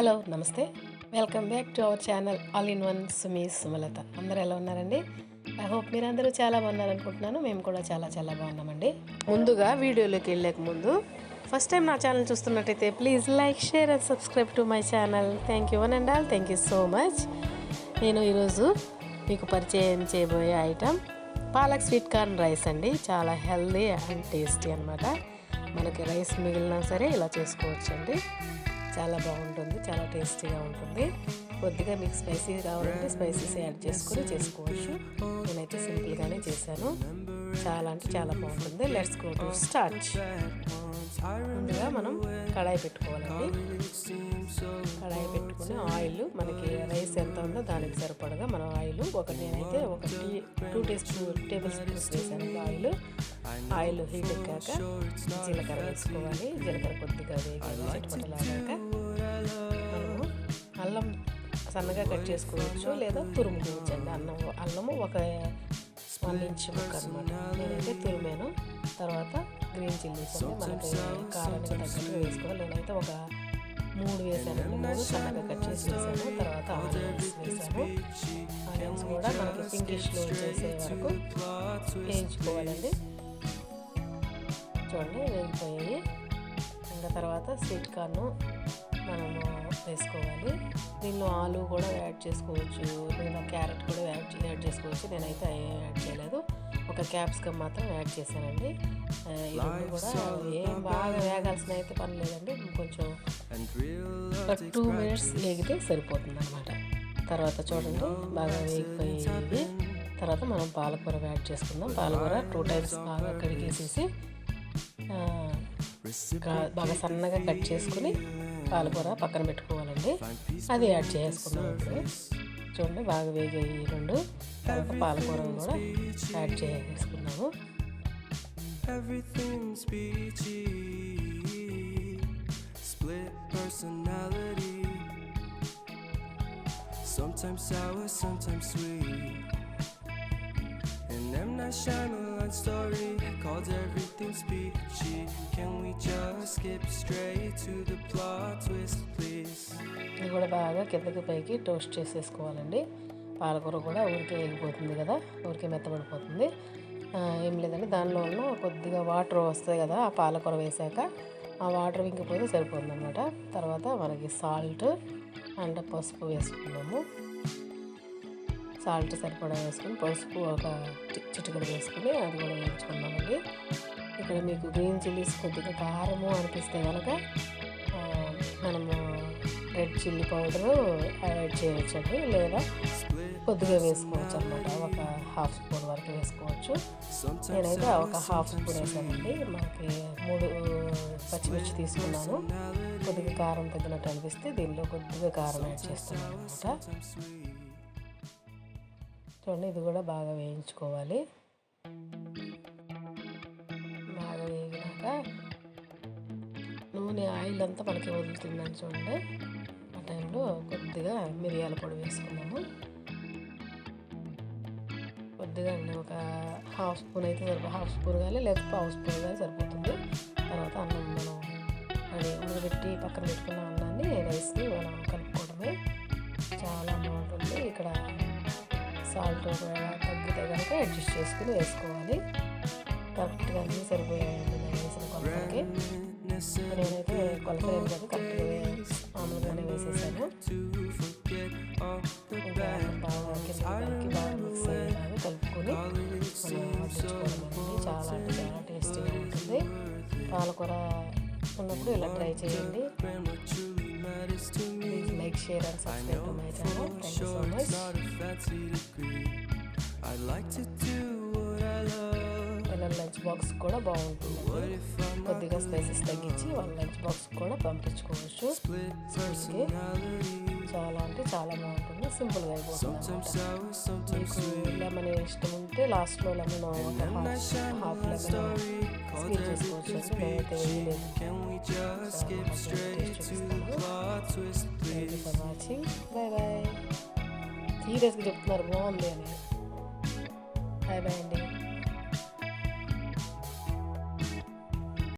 Hello నమస్తే. Welcome back to our channel all in one Sumi Sumalatha. అందరూ ఎలా ఉన్నారండి? ఐ హోప్ మీరందరూ చాలా బాగున్నారనుకుంటున్నాను. మేము కూడా చాలా చాలా బాగున్నామండి. ముందుగా వీడియోలోకి వెళ్ళక ముందు ఫస్ట్ టైం నా ఛానల్ చూస్తున్నట్టయితే please like share and subscribe to my channel thank you one and all thank you so much నేను ఈరోజు మీకు పరిచయం చేయబోయే item palak sweet corn rice అండి. చాలా హెల్దీ అండ్ టేస్టీ అనమాట మనకి రైస్ మిగిలినా సరే ఇలా చేసుకోవచ్చండి. చాలా బాగుంటుంది చాలా టేస్టీగా ఉంటుంది. కొద్దిగా మీకు స్పైసీ కావాలంటే స్పైసీస్ యాడ్ చేసుకొని చేసుకోవచ్చు. నేనైతే సింపుల్గానే చేశాను. చాలా అంటే చాలా బాగుంటుంది. లెట్స్ గో టు స్టార్ట్ ముందుగా మనం కడాయి పెట్టుకోవాలండి. కడాయి పెట్టుకుని ఆయిల్ మనకి రైస్ ఎంత ఉందో దానికి సరిపడగా మనం ఆయిల్ ఒక నేనైతే ఒక టీ టూ టేస్ట్ టేబుల్ స్పూన్స్ వేసాను ఆయిల్. ఆయిల్ హీట్ ఎక్కాక జీలకర్ర వేసుకోవాలి. జీలకర్ర కొద్దిగా వేగాలి చిట్టుపట్టలాగాక మనము అల్లం సన్నగా కట్ చేసుకోవచ్చు. లేదా తురుముకోవచ్చు అండి. అన్నం అల్లము ఒక వన్ ఇంచ్ ముక్క అనమాట నేనైతే తురిమాను తర్వాత గ్రీన్ చిల్లీస్ అండి మనకి కారానికి తగ్గట్టు వేసుకోవాలి. నేనైతే ఒక మూడు వేసాను. మూడు సన్నగా కట్ చేసి వేసాను. తర్వాత ఆనియన్స్ వేసాను. ఆనియన్స్ కూడా మనకి పింకిష్లో చేసే వరకు వేయించుకోవాలండి. చూడండి వేగిపోయాయి. ఇంకా తర్వాత స్వీట్ కార్న్ మనము వేసుకోవాలి. దీనిలో ఆలు కూడా యాడ్ చేసుకోవచ్చు. లేదా క్యారెట్ కూడా యాడ్ యాడ్ చేసుకోవచ్చు. నేనైతే యాడ్ చేయలేదు. ఒక క్యాప్సికమ్ మాత్రం యాడ్ చేశానండి. రెండు కూడా ఏం బాగా వేగాల్సిన అయితే పని లేదండి. కొంచెం టూ మినిట్స్ వేగితే సరిపోతుంది అనమాట తర్వాత చూడండి. బాగా వేగిపోయి తర్వాత మనం పాలకూర యాడ్ చేసుకుందాం. పాలకూర టూ టైమ్స్ బాగా కడిగేసేసి బాగా సన్నగా కట్ చేసుకుని పాలకూర పక్కన పెట్టుకోవాలండి. అది యాడ్ చేసుకుందాం చూడండి బాగా వేగి రెండు. పాలకూర కూడా యాడ్ చేసుకున్నాము Sometimes sour, sometimes sweet. And M. Night Shyamalan's story called everything speechy. Can we just skip straight to the plot twist, please? ఇది కూడా బాగా కిందకి పైకి టోస్ట్ చేసేసుకోవాలండి పాలకూర కూడా ఊరికే వెళ్ళిపోతుంది కదా ఊరికే మెత్తబడిపోతుంది ఏం లేదండి దానిలో ఉన్న కొద్దిగా వాటర్ వస్తాయి కదా ఆ పాలకూర వేసాక ఆ వాటర్ ఇంకిపోతే సరిపోతుంది అనమాట తర్వాత మనకి సాల్ట్ అండ్ పసుపు వేసుకున్నాము సాల్ట్ సరిపడా వేసుకుని పసుపు ఒక చి- వేసుకుని అది కూడా వేయించుకున్నామండి ఇక్కడ మీకు గ్రీన్ చిల్లీస్ కొద్దిగా కారము అనిపిస్తే కనుక మనము రెడ్ చిల్లీ పౌడరు యాడ్ చేయవచ్చండి లేదా కొద్దిగా వేసుకోవచ్చు అనమాట ఒక హాఫ్ స్పూన్ వరకు వేసుకోవచ్చు. నేనైతే ఒక హాఫ్ స్పూన్ వేసానండి. మనకి మూడు పచ్చిమిర్చి తీసుకున్నాను. కొద్దిగా కారం తగ్గినట్టు అనిపిస్తే దీనిలో కొద్దిగా కారం యాడ్ చేస్తున్నాను అనమాట చూడండి ఇది కూడా బాగా వేయించుకోవాలి. బాగా వేగినాక నూనె ఆయిల్ అంతా మనకి వదులుతుందని చూడండి. ఆ టైంలో కొద్దిగా మిరియాల పొడి వేసుకున్నాము కొద్దిగా అండి ఒక హాఫ్ స్పూన్ అయితే సరిపో హాఫ్ స్పూన్ కానీ లేదా పావు స్పూన్ కానీ సరిపోతుంది. తర్వాత అన్నం మనం అది ఉడకబెట్టి పక్కన పెట్టుకున్న అన్నాన్ని రైస్ని మనం కలుపుకోవడమే. చాలా బాగుంటుంది. ఇక్కడ సాల్ట్ ఒకవేళ తగ్గితే కనుక అడ్జస్ట్ చేసుకుని వేసుకోవాలి. కరెక్ట్గా అన్నీ సరిపోయాయండి నేను వేసిన కొలతలకి. నేనైతే కొలతలేదు కదా కరెక్ట్గా మామూలుగానే వేసేసాను. ఇంకా బాగా కిందకి బాగా మిక్స్ అయ్యేలాగా కలుపుకొని మనం వడ్డించుకోవడం చాలా అంటే చాలా టేస్టీగా ఉంటుంది. పాలకూర ఉన్నప్పుడు ఇలా ట్రై చేయండి. Please make sure and subscribe to my channel. Thank you so much. I'd like to do పిల్లల లంచ్ బాక్స్ కూడా బాగుంటుంది. కొద్దిగా స్పైసెస్ తగ్గించి వాళ్ళ లంచ్ బాక్స్ కూడా పంపించుకోవచ్చు. చాలా అంటే చాలా బాగుంటుంది. సింపుల్గా అయిపోతుంది మీకు లెమన్ ఇష్టం ఉంటే లాస్ట్లో లెమన్ హాఫ్ లెమన్ చేసుకోవచ్చు నేనైతే ఫర్ వాచింగ్ బాయ్ బాయ్ సీరియస్గా చెప్తున్నారు బాగుంది అని. బాయ్ బాయ్ అండి.